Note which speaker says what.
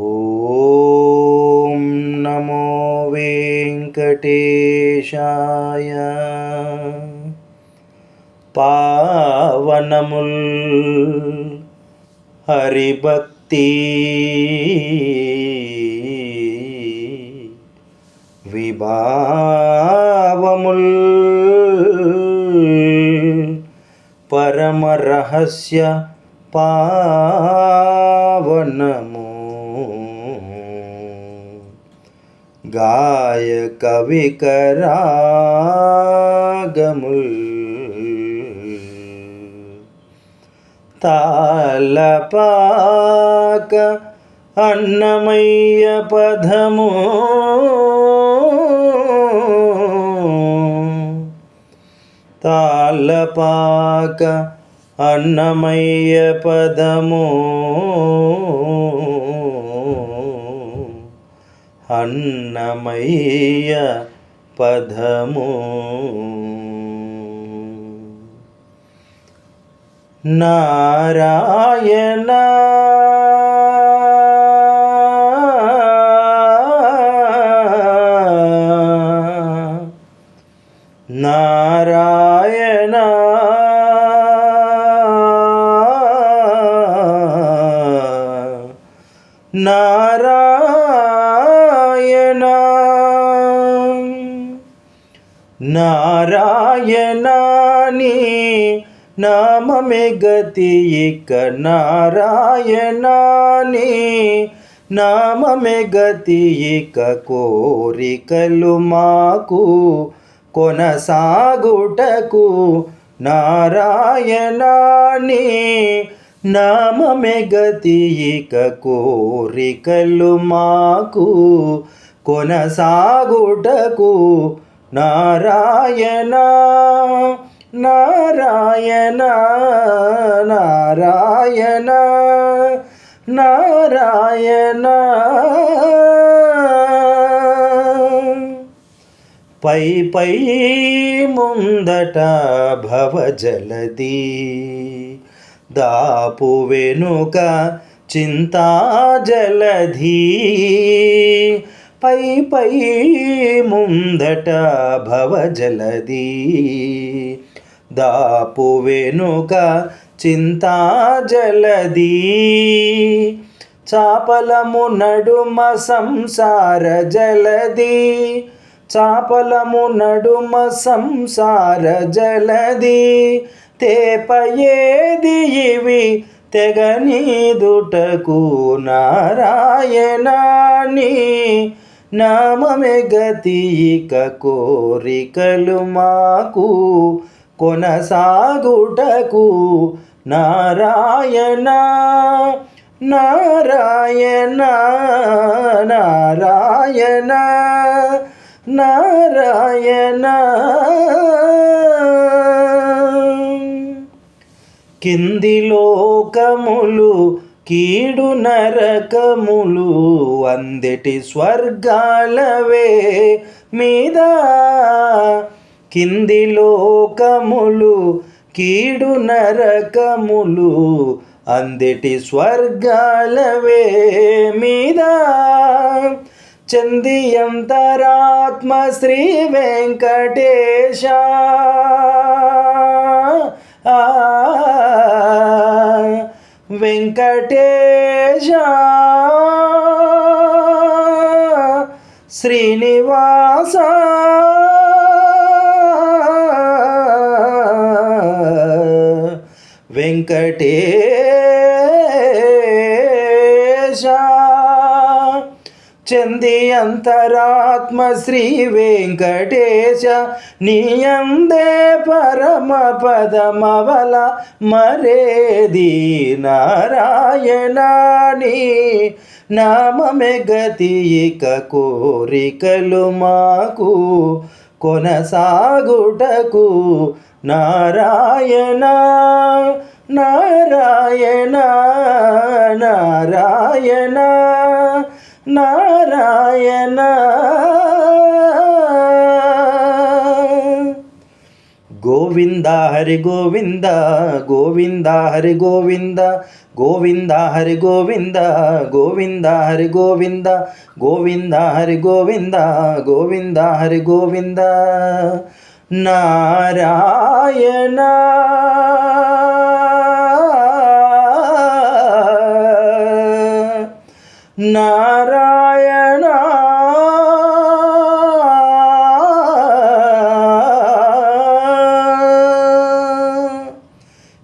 Speaker 1: ॐ नमो वेङ्कटेशाय पावनमुल् हरिभक्ति विभावमुल् परमरहस्य पावनम् గాయ కవికరాగముల్ తాళపాక అన్నమయ్య పదము తాళపాక అన్నమయ్య పదము అన్నమయ్య పదము. నారాయణ నారాయణ నారాయణ నారాయణ నారాయణాని నామమే గతి ఇక నారాయణాని నామమే గతి ఇక కోరికలు మాకు కొనసాగుటకు నారాయణాని నామమే గతి ఇక కోరికలు మాకు కొనసాగుటకు నారాయణ నారాయణ నారాయణ నారాయణ. పై పై ముందట భవజలది దాపు వెనుక చింతాజలధి. పై పై ముందట భవజలది దాపు వెనుక చింతా చాపలము నడుమ సంసార జలది చాపలము నడుమ సంసార జలది తేపయేది ఇవి తెగనీదుటకు నారాయణాని. నామమే గతి ఇక కోరికలు మాకు కొనసాగుటకు నారాయణ. నారాయణ నారాయణ నారాయణ. కింది లోకములు కీడు నరకములు అందటి స్వర్గాలవే మీద? కింది లోకములు కీడు నరకములు అందటి స్వర్గాలవే మీద? చంది అంతరాత్మ శ్రీ వెంకటేశ. వెంకటేశ శ్రీనివాస. వెంకటేశ చంది అంతరాత్మ శ్రీ వెంకటేశ నియందే పరమ పదమవల మరేది నారాయణాని. నామమే గతి ఇక కోరికలు మాకు కొనసాగుటకు నారాయణ నారాయణ నారాయణ నారాయణ నాయన గోవింద హరి గోవింద గోవింద హరి గోవింద గోవింద హరి గోవింద గోవింద హరి గోవింద గోవింద హరి గోవింద గోవింద హరి గోవింద. నారాయణ. నార